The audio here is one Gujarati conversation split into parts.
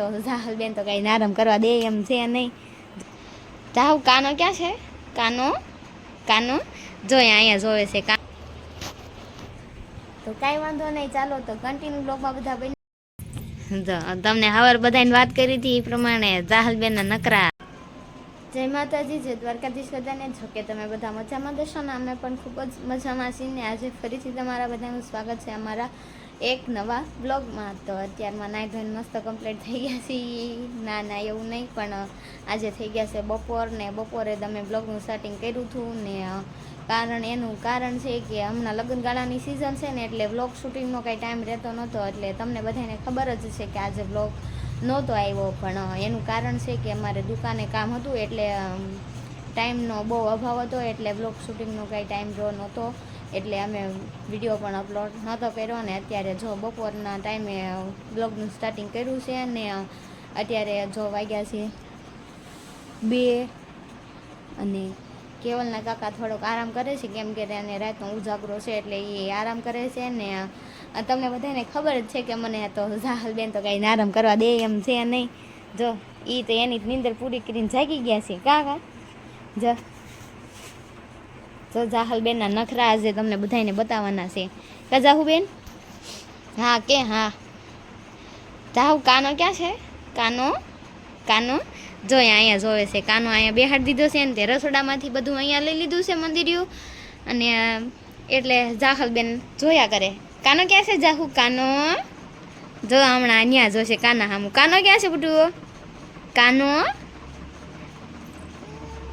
તો જાહલ બેન તો કઈ આરામ કરવા દે એમ છે નહીં. જાહુ કાનો ક્યાં છે? કાનો? કાનો? જોઈએ અહીંયા જોવે છે કા તો કાંઈ વાંધો નહીં, ચાલો તો કન્ટિન્યુ બ્લોગમાં બધા બની તમને હવાર બધાની વાત કરી હતી એ પ્રમાણે જાહલબેનના નકરા. જય માતાજી, જય દ્વારકાધીશ બધાને. જો કે તમે બધા મજામાં દેશો ને? અમે પણ ખૂબ જ મજામાં છીએ ને? આજે ફરીથી તમારા બધાનું સ્વાગત છે અમારા એક નવા બ્લોગમાં તો અત્યારમાં નાઈ ધોઈને મસ્ત કમ્પ્લીટ થઈ ગયા છીએ. ના ના, એવું નહીં, પણ આજે થઈ ગયા છે બપોર ને બપોરે તમે બ્લોગનું સ્ટાર્ટિંગ કર્યું હતું ને કારણ એનું કારણ છે કે હમણાં લગ્નગાળાની સિઝન છે ને એટલે બ્લોગ શૂટિંગનો કાંઈ ટાઈમ રહેતો નહોતો, એટલે તમને બધાને ખબર જ છે કે આજે બ્લોગ નહોતો આવ્યો. પણ એનું કારણ છે કે અમારે દુકાને કામ હતું એટલે ટાઈમનો બહુ અભાવ હતો એટલે બ્લોગ શૂટિંગનો કાંઈ ટાઈમ રહ્યો નહોતો. એટલે અમે વીડિયો પણ અપલોડ નહોતો કર્યો અને અત્યારે જો બપોરના ટાઈમે બ્લોગનું સ્ટાર્ટિંગ કર્યું છે અને અત્યારે જો વાગ્યા છે બે અને કેવલના કાકા થોડોક આરામ કરે છે, કેમ કે તેને રાતનો ઉજાગરો છે એટલે એ આરામ કરે છે ને તમને બધાને ખબર જ છે કે મને તો જાહલબેન તો કાંઈ આરામ કરવા દે એમ છે નહીં. જો એ તો એની નીંદર પૂરી કરીને જાગી ગયા છે. કાકા જો. જો જાહલબેનના નખરા આજે તમને બધાને બતાવવાના છે. કા જાહુબેન હા, કે, હા. જાહુ, કાનો ક્યાં છે? કાનો? કાનો? જો, અહીંયા જોવે છે. કાનો અહીંયા બેહાડી દીધો છે ને તે રસોડામાંથી બધું અહીંયા લઈ લીધું છે મંદિર્યું. અને એટલે જાહલબેન જોયા કરે. કાનો ક્યાં છે, જાહુ? કાનો? જો, હમણાં અહીંયા જોશે કાના હામું. કાનો ક્યાં છે બધું કાનો?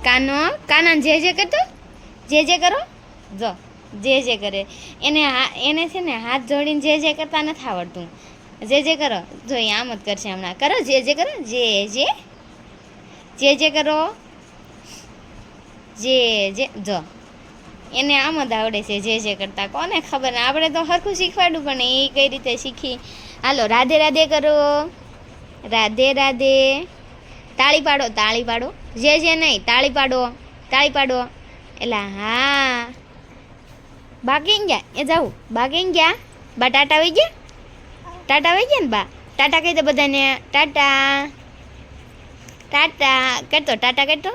કાનો? કાના જે જે કરતો? જે જે કરો, જો, જે જે કરે. એને એને છે ને હાથ જોડીને જે જે કરતા નથી આવડતું. જે જે કરો, જો આમ જ કરશે હમણાં. કરો, જે જે કરો, જે જે જે જે કરો, જે જે, જો. એને આમ જ આવડે છે જે જે કરતા. કોને ખબર? ને આપણે તો સરખું શીખવાડું પણ એ કઈ રીતે શીખી? હાલો, રાધે રાધે કરો. રાધે રાધે. તાળી પાડો તાળી પાડો. જે જે નહીં, તાળી પાડો તાળી પાડો. એટલે હા. બાકી ગયા? એ જાઉં. બાકી ગયા? બા ટાટા આવી ગયા? ટાટા આવી ગયા ને બા? ટાટા કહી દે બધાને, ટાટા. ટાટા. કરતો ટાટા કરતો?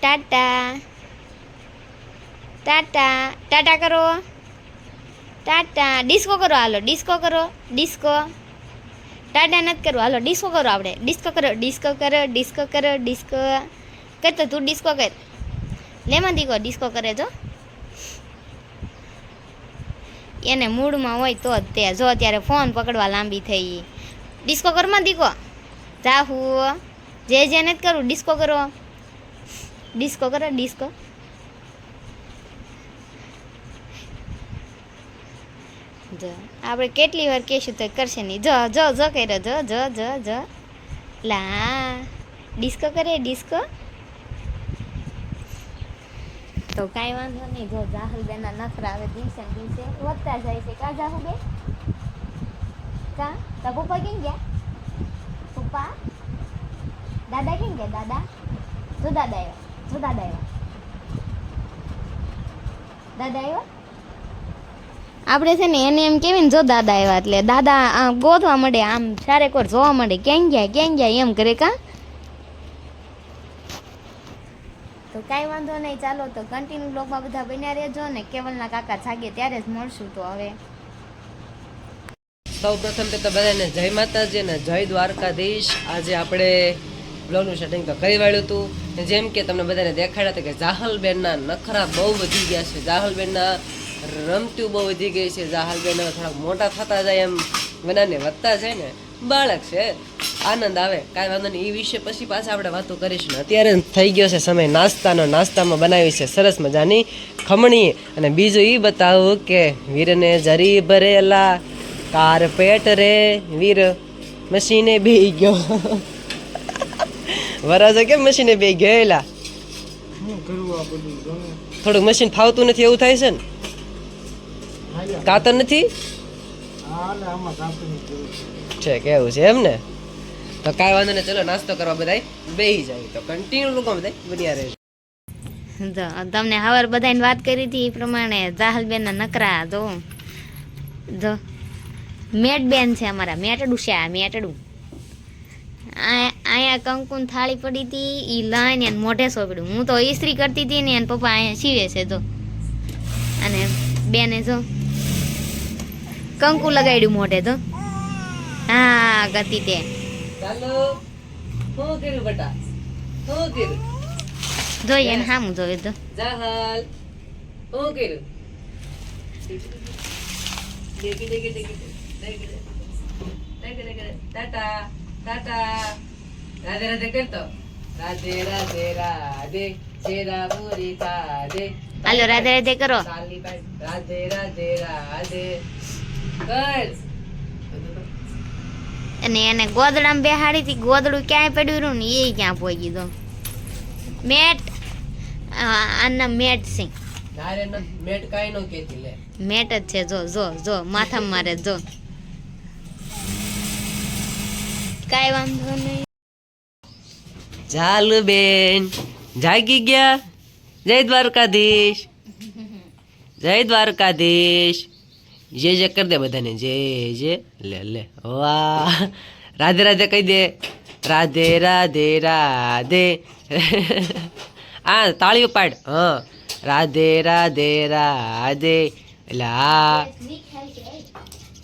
ટાટા. ટાટા. ટાટા કરો. ટાટા. ડિસ્કો કરો, હાલો. ડિસ્કો કરો. ડિસ્કો. ટાટા નથી કરવું. હાલો, ડિસ્કો કરો આપણે. ડિસ્કો કરો ડિસ્કો કરો ડિસ્કો કરો, ડિસ્કો. કરતો, તું ડિસ્કો કર. લેમાં દીકો ડિસ્કો કરે જો. એને મૂડમાં હોય તો જ તે. જો અત્યારે ફોન પકડવા લાંબી થઈ. ડિસ્કો કરમાં દીકો જાહુ. જે જે નથી કરું ડિસ્કો કરો. ડિસ્કો કરો ડિસ્કો જો, આપણે કેટલી વાર કહેશું તો કરશે નહીં. જો જો જો કર્યો. જો જો જો જો. લા. ડિસ્કો કરે ડિસ્કો તો કાંઈ વાંધો નહીં. જો જાહુલબેનના નખરા હવે દિવસે દિવસે વધતા જાય છે. કા જાહુબેન કા? તા પપ્પા કેમ ગયા? પપ્પા? દાદા કેમ ગયા? દાદા? જો દાદા આવ્યા. જો દાદા આવ્યા. દાદા આવ્યા? આપણે છે ને એને એમ કેવી ને જો દાદા આવ્યા એટલે દાદા ગોતવા મળે આમ સારે કોર જોવા મળે ક્યાં ગયા? ક્યાં ગયા? એમ કરે કા? તો કાંઈ વાંધો નહીં, ચાલો તો કન્ટિન્યુ બ્લોગમાં બધા બન્યા રહેજો ને કેવલના કાકા જાગે ત્યારે જ મળશું તો હવે. સૌ પ્રથમ તો બધાને જય માતાજી અને જય દ્વારકાધીશ. આજે આપણે બ્લોગનું સેટિંગ તો કરી વાળ્યું હતું. જેમ કે તમને બધાને દેખાડ્યા હતા કે જાહલબેનના નખરા બહુ વધી ગયા છે. જાહલબેનના રમતું બહુ વધી ગઈ છે. જાહલબેન થોડાક મોટા થતા જાય એમ બનાને વધતા જાય ને. બાળક છે. આનંદ આવે કાંઈ વાંધો નહીં. એ વિશે પછી પાછા આપણે વાતો કરીશું. અત્યારે થઈ ગયો છે સમય. નાસ્તાનો નાસ્તામાં બનાવી છે. સરસ મજાની ખમણી. અને બીજું એ બતાવું કે વીરને જરી ભરેલા કારપેટ રે વીર મશીને બે ગયો. વરાજો કેમ મશીને બે ગયેલા થોડુંક મશીન ફાવતું નથી એવું થાય છે ને? કાતર નથી? છે. કેવું છે એમ ને? તો કાંઈ વાંધો નહીં, ચલો, નાસ્તો કરવા બધાય બેહી જાય. તો કન્ટિન્યુ લોકો બધા બન્યા રહેજો. જો, તમને હવાર બધાને વાત કરી હતી એ પ્રમાણે જાહલબેનના નકરા, જો. જો મેટ બેન છે અમારા, મેટડું છે આ, મેટડું. અહીંયા કંકુન થાળી પડી હતી એ લઈને એને મોઢે સોંપડ્યું હું તો ઇસ્ત્રી કરતી હતી ને, એને પપ્પા અહીંયા સીવે છે તો અને બેને, જો, કંકુ લગાડ્યું મોઢે તો હા, ગતિ તે. ચાલો. શું કર્યું બેટા. શું કર્યું જોઈએ એને સામું જોયું તો જહલ હું કર્યું દેખી દેખી દેખી દેખી. ટાટા ટાટા. રાધે રાધે કરતો. રાધે રાધે રાધે. શેરા પૂરી ખાધે હાલો રાધે રાધે કરો. રાધે રાધે રાધે. કર અને એને ગોદડામાં બેહાડી હતી. ગોદડું ક્યાંય પડ્યું રહ્યું ને એ ક્યાં પહોંચી ગયો મેટ આ- આના મેટ સિંહ મેટ કાઈ નો કેતી લે. મેટ જ છે. જો જો જો માથામાં મારે જો. કાંઈ વાંધો નહીં. ચાલુ બેન. જાગી ગયા. જય દ્વારકાધીશ. જય દ્વારકાધીશ. જે જે કરી દે બધાને, જે જે, લે લે. વાહ. રાધે રાધે કહી દે. રાધે રાધે રાધે. આ તાળીઓ પાડ. હા. રાધે રાધે રાધે. એટલે હા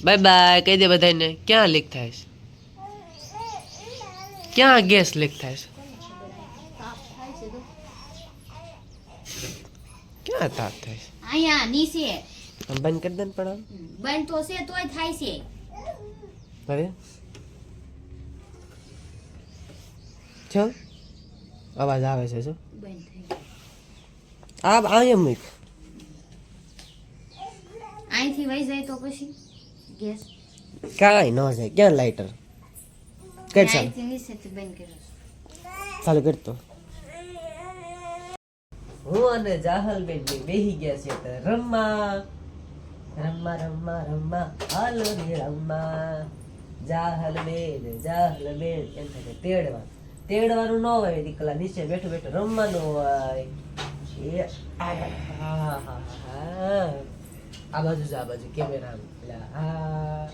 બાય બાય, કહી દે બધાને. ક્યાં લીક થાય ક્યાં ગેસ લીક થાય ક્યાં તાપ થાય અહીંયા નીચે. બંધ કરી દે ને પણ બંધ તો છે તોય થાય છે. અરે. છો અવાજ આવે છે છો આ આ એમ મૂક અહીંથી વહી જાય તો પછી ગેસ. કાંઈ ન જાય. ક્યાં લાઇટર કર ચાલ ચાલુ કરતો હું અને જાહલ બેન બેહી ગયા છે તો રમવા. રમવા રમવા રમવા હાલો રે રમ્મા. જાહલ બેન જાહલ બેન એમ થાય તેડવા તેડવાનું. ન હોય દીકલા નીચે બેઠું બેઠું રમવાનું હોય. આ બાજુ આ બાજુ કેમેરા એટલે હા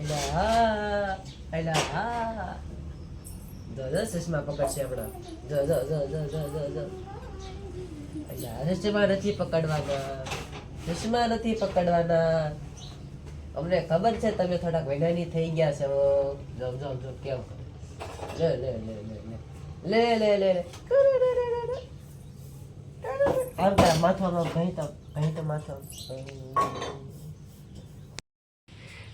એટલે હા એટલે હા. જો જો, ચશ્મા પકડશે હમણાં. જો જો જો જો જો જો જો. ચશ્મા નથી પકડવાના. ચશ્મા નથી પકડવાના. અમને ખબર છે તમે થોડાક વેગાની થઈ ગયા છો. જો જો જો કેમ? લે લે લે લે લે. લે લે આમ તાર માથામાં કઈ તો કઈ તો માથો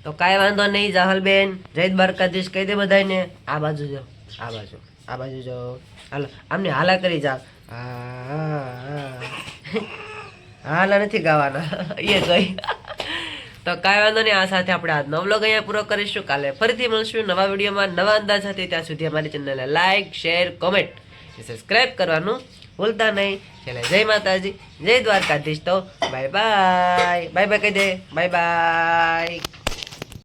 તો કાંઈ વાંધો નહીં, જહલબેન. જૈદ બરકતીશ કહી દે બધાને આ બાજુ જો આ બાજુ આ બાજુ જો હાલો, આમને હાલા કરી જાઓ. આ. હાલા નથી ગાવાના. એ ગઈ તો કાંઈ વાંધો નહીં, આ સાથે આપણે આજનો વ્લોગ અહીંયા પૂરો કરીશું. કાલે ફરીથી મળશું નવા વિડીયોમાં, નવા અંદાજ સાથે. ત્યાં સુધી અમારી ચેનલને લાઈક શેર કોમેન્ટ સબસ્ક્રાઈબ કરવાનું ભૂલતા નહીં. એટલે જય માતાજી, જય દ્વારકાધીશ તો બાય બાય બાય બાય કહી દે. Bye bye